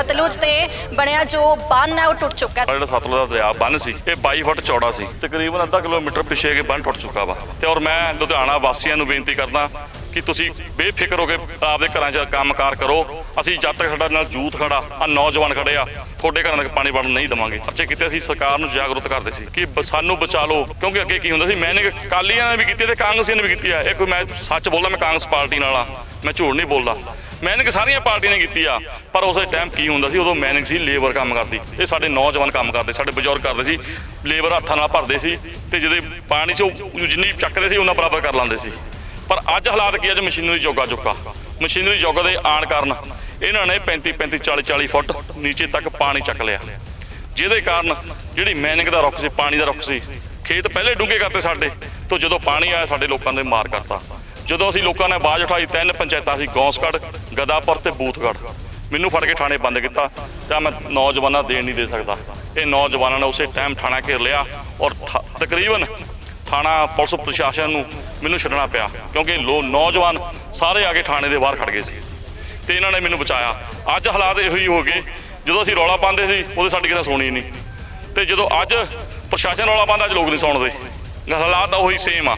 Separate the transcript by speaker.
Speaker 1: ਸਤਲੁਜ ਤੇ ਬਣਿਆ ਜੋ ਬੰਨ ਹੈ, ਉਹ ਟੁੱਟ ਚੁੱਕਾ ਹੈ।
Speaker 2: ਜਿਹੜਾ ਸਤਲੁਜ ਦਾ ਦਰਿਆ ਬੰਨ ਸੀ, ਇਹ 22 ਫੁੱਟ ਚੌੜਾ ਸੀ। ਤਕਰੀਬਨ ਅੱਧਾ ਕਿਲੋਮੀਟਰ ਪਿੱਛੇ ਕੇ ਬੰਨ ਟੁੱਟ ਚੁੱਕਾ ਵਾ। ਤੇ ਔਰ ਮੈਂ ਲੁਧਿਆਣਾ ਵਾਸੀਆਂ ਨੂੰ ਬੇਨਤੀ ਕਰਦਾ ਕਿ ਤੁਸੀਂ ਬੇਫਿਕਰ ਹੋ ਕੇ ਆਪਦੇ ਘਰਾਂ 'ਚ ਕੰਮਕਾਰ ਕਰੋ। ਅਸੀਂ ਜਦ ਤੱਕ ਸਾਡਾ ਨਾਲ ਯੂਥ ਖੜਾ ਆ ਨੌਜਵਾਨ ਖੜੇ ਆ, ਤੁਹਾਡੇ ਘਰਾਂ ਤੱਕ ਪਾਣੀ ਵੜਨ ਨਹੀਂ ਦਵਾਂਗੇ। ਪਰਚੇ ਕੀਤੇ ਅਸੀਂ ਸਰਕਾਰ ਨੂੰ ਜਾਗਰੂਕ ਕਰਦੇ ਸੀ ਕਿ ਬ- ਸਾਨੂੰ ਬਚਾ ਲਓ, ਕਿਉਂਕਿ ਅੱਗੇ ਕੀ ਹੁੰਦਾ ਸੀ ਮੈਨੇ ਕਾਲੀਆਂ ਨੇ ਵੀ ਕੀਤੀ ਤੇ ਕਾਂਗਰਸੀਆਂ ਨੇ ਵੀ ਕੀਤੀ ਆ। ਇਹ ਕੋਈ ਮੈਂ ਸੱਚ ਬੋਲਦਾ, ਮੈਂ ਕਾਂਗਰਸ ਪਾਰਟੀ ਨਾਲ ਆ, ਮੈਂ ਝੂਠ ਨਹੀਂ ਬੋਲਦਾ। ਮੈਨਿੰਗ ਸਾਰੀਆਂ ਪਾਰਟੀਆਂ ਨੇ ਕੀਤੀ ਆ, ਪਰ ਉਸੇ ਟਾਈਮ ਕੀ ਹੁੰਦਾ ਸੀ, ਉਦੋਂ ਮੈਨਿੰਗ ਸੀ ਲੇਬਰ ਕੰਮ ਕਰਦੀ। ਇਹ ਸਾਡੇ ਨੌਜਵਾਨ ਕੰਮ ਕਰਦੇ, ਸਾਡੇ ਬਜ਼ੁਰਗ ਕਰਦੇ ਸੀ, ਲੇਬਰ ਹੱਥਾਂ ਨਾਲ ਭਰਦੇ ਸੀ ਤੇ ਜਿਹਦੇ ਪਾਣੀ 'ਚ ਉਹ ਜਿੰਨੀ ਚੱਕਦੇ ਸੀ, ਉਹਨਾਂ ਬਰਾਬਰ ਕਰ ਲੈਂਦੇ ਸੀ। ਪਰ ਅੱਜ ਹਾਲਾਤ ਕੀ ਆ ਅੱਜ ਮਸ਼ੀਨਰੀ ਜੋਗਾ ਚੁੱਕਾ ਮਸ਼ੀਨਰੀ ਜੋਗਾ ਦੇ ਆਣ ਕਾਰਨ ਇਹਨਾਂ ਨੇ 35 35 40 40 ਫੁੱਟ ਨੀਚੇ ਤੱਕ ਪਾਣੀ ਚੱਕ ਲਿਆ। ਜਿਹਦੇ ਕਾਰਨ ਜਿਹੜੀ ਮੈਨਿੰਗ ਦਾ ਰੁੱਖ ਸੀ, ਪਾਣੀ ਦਾ ਰੁੱਖ ਸੀ, ਖੇਤ ਪਹਿਲੇ ਡੂੰਘੇ ਕਰਤੇ ਸਾਡੇ, ਤੋਂ ਜਦੋਂ ਪਾਣੀ ਆਇਆ ਸਾਡੇ ਲੋਕਾਂ ਨੇ ਮਾਰ ਕਰਤਾ। ਜਦੋਂ ਅਸੀਂ ਲੋਕਾਂ ਨੇ ਆਵਾਜ਼ ਉਠਾਈ, ਤਿੰਨ ਪੰਚਾਇਤਾਂ ਸੀ, ਗੌਂਸਗੜ੍ਹ, ਗਦਾਪੁਰ ਤੇ ਬੂਥਗੜ੍ਹ। ਮੈਨੂੰ ਫੜ ਕੇ ਥਾਣੇ ਬੰਦ ਕੀਤਾ, ਤਾਂ ਮੈਂ ਨੌਜਵਾਨਾਂ ਦੇਣ ਨਹੀਂ ਦੇ ਸਕਦਾ। ਇਹ ਨੌਜਵਾਨਾਂ ਨੇ ਉਸੇ ਟਾਈਮ ਥਾਣਾ ਘੇਰ ਲਿਆ ਔਰ ਠਾ- ਤਕਰੀਬਨ ਥਾਣਾ ਪੁਲਿਸ ਪ੍ਰਸ਼ਾਸਨ ਨੂੰ ਮੈਨੂੰ ਛੱਡਣਾ ਪਿਆ, ਕਿਉਂਕਿ ਲੋ, ਨੌਜਵਾਨ ਸਾਰੇ ਆ ਕੇ ਥਾਣੇ ਦੇ ਬਾਹਰ ਖੜ ਗਏ ਸੀ। ਤੇ ਇਹਨਾਂ ਨੇ ਮੈਨੂੰ ਬਚਾਇਆ। ਅੱਜ ਹਾਲਾਤ ਇਹੋ ਹੀ ਹੋ ਗਏ, ਜਦੋਂ ਅਸੀਂ ਰੌਲਾ ਪਾਉਂਦੇ ਸੀ ਉਹਦੇ ਸਾਡੀ ਕਿਤੇ ਸੁਣੀ ਨਹੀਂ। ਤੇ ਜਦੋਂ ਅੱਜ ਪ੍ਰਸ਼ਾਸਨ ਰੌਲਾ ਪਾਉਂਦਾ, ਅੱਜ ਲੋਕ ਨਹੀਂ ਸੌਣਦੇ। ਹਾਲਾਤ ਤਾਂ ਉਹੀ ਸੇਮ ਆ।